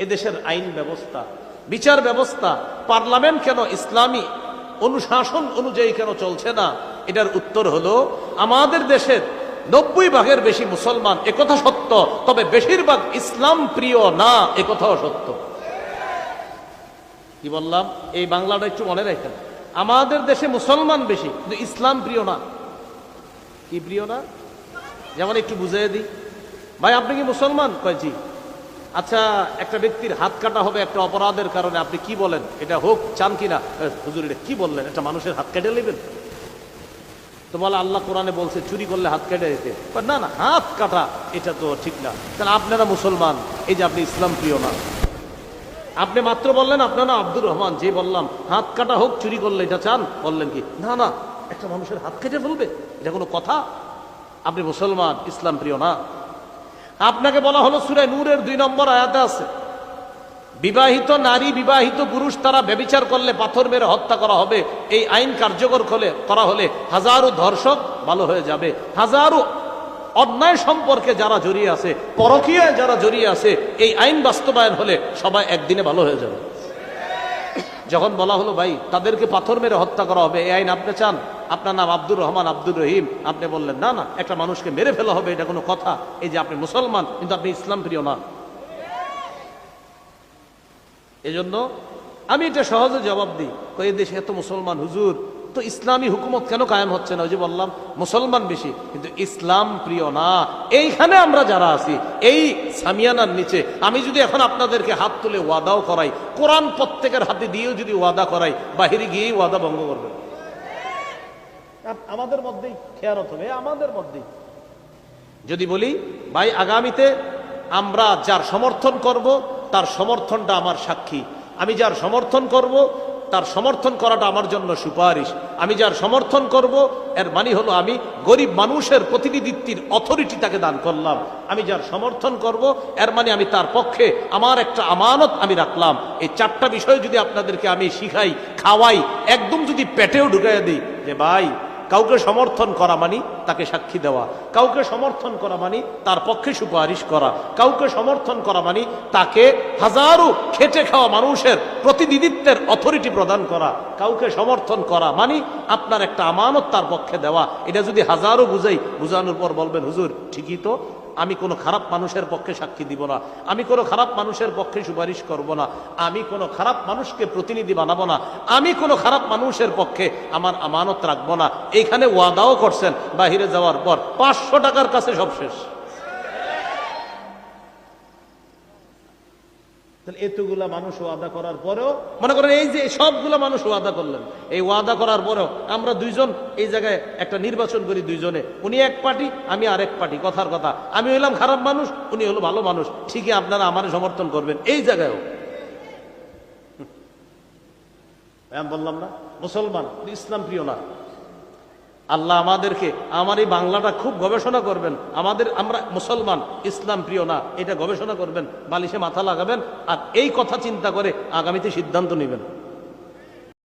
এদেশের আইন ব্যবস্থা, বিচার ব্যবস্থা, পার্লামেন্ট কেন ইসলামী অনুশাসন অনুযায়ী কেন চলছে না? এটার উত্তর হলো, আমাদের দেশের নব্বই ভাগের বেশি মুসলমান একথা সত্য, তবে বেশিরভাগ ইসলাম প্রিয় না, একথাও সত্য। কি বললাম? এই বাংলাটা একটু মনে রাখেন। আমাদের দেশে মুসলমান বেশি, কিন্তু ইসলাম প্রিয় না। কি প্রিয় না? যেমন একটু বুঝিয়ে দিই। ভাই, আপনি কি মুসলমান? কয় জি। আচ্ছা একটা ব্যক্তির হাত কাটা হবে একটা অপরাধের কারণে আপনি কি বলেন? এটা হোক চান কিনা? এ, হুজুর এটা কি বললেন? একটা মানুষের হাত কেটে নেবেন? তো বলে আল্লাহ কোরআনে বলছে চুরি করলে হাত কেটে দিতে। না না হাত কাটা এটা তো ঠিক না। তাহলে আপনারা মুসলমান এই যে আপনি ইসলাম প্রিয় না। আপনি মাত্র বললেন আপনারা আব্দুর রহমান যে বললাম হাত কাটা হোক চুরি করলে এটা চান বললেন কি? না না একটা মানুষের হাত কেটে ফেলবে এটা কোনো কথা? আপনি মুসলমান ইসলাম প্রিয় না। আপনাকে বলা হলো সুরে নূরের দুই নম্বর আয়াতে আছে। বিবাহিত নারী, বিবাহিত পুরুষ তারা ব্যবিচার করলে পাথর মেরে হত্যা করা হবে। এই আইন কার্যকর হলে, করা হলে হাজারো ধর্ষক ভালো হয়ে যাবে। হাজারো অন্যায় সম্পর্কে যারা জড়িয়ে আছে, পরকীয়ায় যারা জড়িয়ে আছে, এই আইন বাস্তবায়ন হলে সবাই একদিনে ভালো হয়ে যাবে। যখন বলা হলো, ভাই, তাদেরকে পাথর মেরে হত্যা করা হবে, এই আইন আপনি চান? আপনার নাম আব্দুর রহমান, আব্দুর রহিম। আপনি বললেন, না না, একটা মানুষকে মেরে ফেলা হবে, এটা কোনো কথা। এই যে আপনি মুসলমান, কিন্তু আপনি ইসলাম প্রিয় না। এজন্য আমি এটা সহজে জবাব দিই। এই দেশে এত মুসলমান, হুজুর, তো ইসলামী হুকুমত কেন কায়েম হচ্ছে না? ওই যে বললাম, মুসলমান বেশি, কিন্তু ইসলাম প্রিয় না। এইখানে আমরা যারা আছি, এই সামিয়ানার নিচে, আমি যদি এখন আপনাদেরকে হাত তুলে ওয়াদাও করাই, কোরআন প্রত্যেকের হাতে দিয়েও যদি ওয়াদা করাই, বাহিরে গিয়েই ওয়াদা ভঙ্গ করবেন। আম- আমাদের মধ্যেই খেয়ারত হবে আমাদের মধ্যেই। যদি বলি, ভাই, আগামীতে আমরা যার সমর্থন করব, তার সমর্থনটা আমার সাক্ষী। আমি যার সমর্থন করব, তার সমর্থন করাটা আমার জন্য সুপারিশ। আমি যার সমর্থন করব, এর মানে হলো আমি গরিব মানুষের প্রতিনিধিত্বের অথরিটি তাকে দান করলাম। আমি যার সমর্থন করব, এর মানে আমি তার পক্ষে আমার একটা আমানত আমি রাখলাম। এই চারটা বিষয় যদি আপনাদেরকে আমি শিখাই, খাওয়াই, একদম যদি পেটেও ঢুকাই দিই, যে ভাই কাউকে সমর্থন করা মানি তাকে সাক্ষী দেওয়া। কাউকে সমর্থন করা মানি তার পক্ষে সুপারিশ করা। কাউকে সমর্থন করা মানি তাকে হাজারো খেটে খাওয়া মানুষের প্রতিনিধিত্বের অথরিটি প্রদান করা, কাউকে সমর্থন করা মানে আপনার একটা আমানত তার পক্ষে দেওয়া। এটা যদি হাজারো বুঝাই, বুঝানোর পর বলবেন, হুজুর, ঠিকই তো, আমি কোনো খারাপ মানুষের পক্ষে সাক্ষী দিব না, আমি কোনো খারাপ মানুষের পক্ষে সুপারিশ করব না, আমি কোনো খারাপ মানুষকে প্রতিনিধি বানাবো না, আমি কোনো খারাপ মানুষের পক্ষে আমার আমানত রাখব না। এইখানে ওয়াদাও করছেন, বাহিরে যাওয়ার পর পাঁচশো টাকার কাছে সব শেষ। তাহলে এতগুলা মানুষ ওয়াদা করার পরেও মনে করেন এই যে সবগুলা মানুষ ওয়াদা করলেন এই ওয়াদা করার পরেও আমরা দুইজন এই জায়গায় একটা নির্বাচন করি দুইজনে। উনি এক পার্টি আমি আরেক পার্টি কথার কথা। আমি হইলাম খারাপ মানুষ উনি হলো ভালো মানুষ। ঠিকই আপনারা আমার সমর্থন করবেন এই জায়গায়ও। আমি বললাম না? মুসলমান ইসলাম প্রিয় না। আল্লাহ আমাদেরকে, আমার এই বাংলাটা খুব গবেষণা করবেন। আমাদের, আমরা মুসলমান, ইসলাম প্রিয় না, এটা গবেষণা করবেন, বালিশে মাথা লাগাবেন, আর এই কথা চিন্তা করে আগামীতে সিদ্ধান্ত নেবেন।